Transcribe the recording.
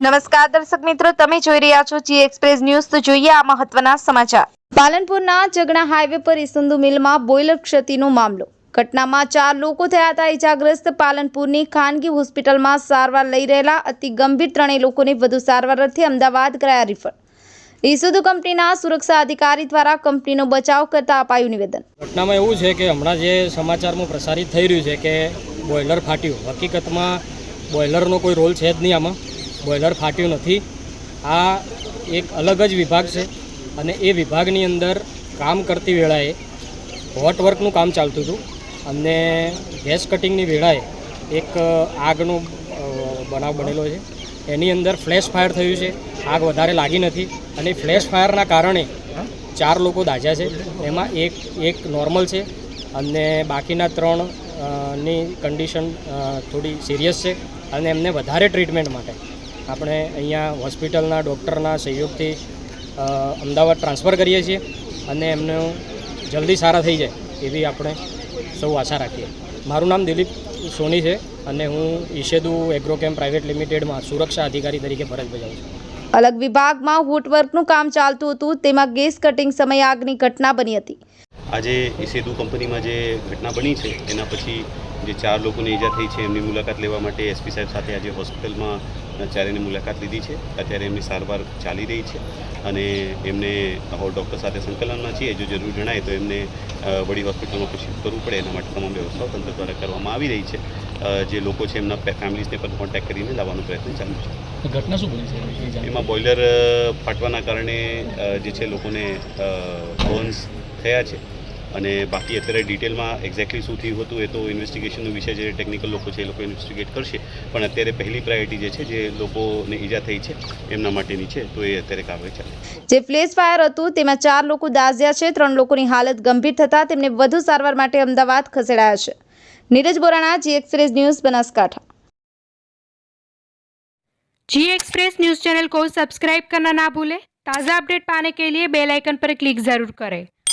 નમસ્કાર દર્શક મિત્રો તમે જોઈ રહ્યા છો જી એક્સપ્રેસ ન્યૂઝ તો જોઈએ આ મહત્વના સમાચાર. પાલનપુરના જગણા હાઈવે પર ઇસંદુ મિલમાં બોઇલર ક્ષતિનો મામલો. ઘટનામાં ચાર લોકો થયા હતા. ઇજાગ્રસ્ત પાલનપુરની ખાનગી હોસ્પિટલમાં સારવાર લઈ રહેલા અતિ ગંભીર ત્રણેય લોકોને વધુ સારવાર અર્થે અમદાવાદ કરાયા રિફર ઇસુદુ કંપનીના સુરક્ષા અધિકારી દ્વારા કંપનીનો બચાવ કરતા અપાયું નિવેદન. ઘટનામાં એવું છે કે હમણાં જે સમાચારમાં પ્રસારિત થઈ રહ્યું છે કે બોઇલર ફાટ્યું. હકીકતમાં બોઇલરનો કોઈ રોલ છે જ નહીં આમાં. બોઇલર ફાટ્યું નથી. આ એક અલગ જ વિભાગ છે અને એ વિભાગની અંદર કામ કરતી વેળાએ હોટ વર્કનું કામ ચાલતું હતું અને ગેસ કટિંગની વેળાએ એક આગનો બનાવ બનેલો છે. એની અંદર ફ્લેશ ફાયર થયું છે. આગ વધારે લાગી નથી અને ફ્લેશ ફાયરના કારણે ચાર લોકો દાઝ્યા છે. એમાં એક એક નોર્મલ છે અને બાકીના ત્રણની કન્ડિશન થોડી સિરિયસ છે અને એમને વધારે ટ્રીટમેન્ટ માટે. આપણે અહીંયા હોસ્પિટલના ડૉક્ટરના સહયોગથી અમદાવાદ ટ્રાન્સફર કરીએ છીએ અને એમનું જલ્દી સારા થઈ જાય એવી આપણે સૌ આશા રાખીએ. મારું નામ દિલીપ સોની છે અને હું ઈશેદુ એગ્રોકેમ પ્રાઇવેટ લિમિટેડમાં સુરક્ષા અધિકારી તરીકે ફરજ બજાવું છું. અલગ વિભાગમાં હુટવર્કનું કામ ચાલતું હતું, તેમાં ગેસ કટિંગ સમયે આગની ઘટના બની હતી. આજે એ સેતુ કંપનીમાં જે ઘટના બની છે એના પછી જે ચાર લોકોને ઈજા થઈ છે એમની મુલાકાત લેવા માટે એસપી સાહેબ સાથે આજે હોસ્પિટલમાં ચારેની મુલાકાત લીધી છે. અત્યારે એમની સારવાર ચાલી રહી છે અને એમને હોલ ડૉક્ટર સાથે સંકલનમાં છીએ. જો જરૂર જણાય તો એમને વડી હોસ્પિટલમાં શિફ્ટ કરવું પડે. એના માટે તમામ વ્યવસ્થાઓ તંત્ર દ્વારા કરવામાં આવી રહી છે. જે લોકો છે એમના ફેમિલીઝને પણ કોન્ટેક્ટ કરીને લાવવાનો પ્રયત્ન ચાલુ છે. ઘટના શું બની છે. એમાં બોઇલર ફાટવાના કારણે જે છે લોકોને બર્ન્સ થયા છે. અને બાકી અત્યારે ડિટેલમાં એક્ઝેક્ટલી શું થયું હતું એ તો ઇન્વેસ્ટિગેશનનો વિષય જે ટેકનિકલ લોકો છે એ લોકો ઇન્વેસ્ટિગેટ કરશે પણ અત્યારે પહેલી પ્રાયોરિટી જે છે જે લોકોને ઈજા થઈ છે એમના માટેની છે તો એ અત્યારે કાર્યવાહી ચાલે છે જે ફ્લેશ ફાયર હતું તેમાં ચાર લોકો દાઝ્યા છે ત્રણ લોકોની હાલત ગંભીર થતાં તેમને વધુ સારવાર માટે અમદાવાદ ખસેડાયા છે Neeraj Borana G express news Banaskantha G express news channel को सब्सक्राइब करना ना भूलें ताज़ा अपडेट पाने के लिए बेल आइकन पर क्लिक ज़रूर करें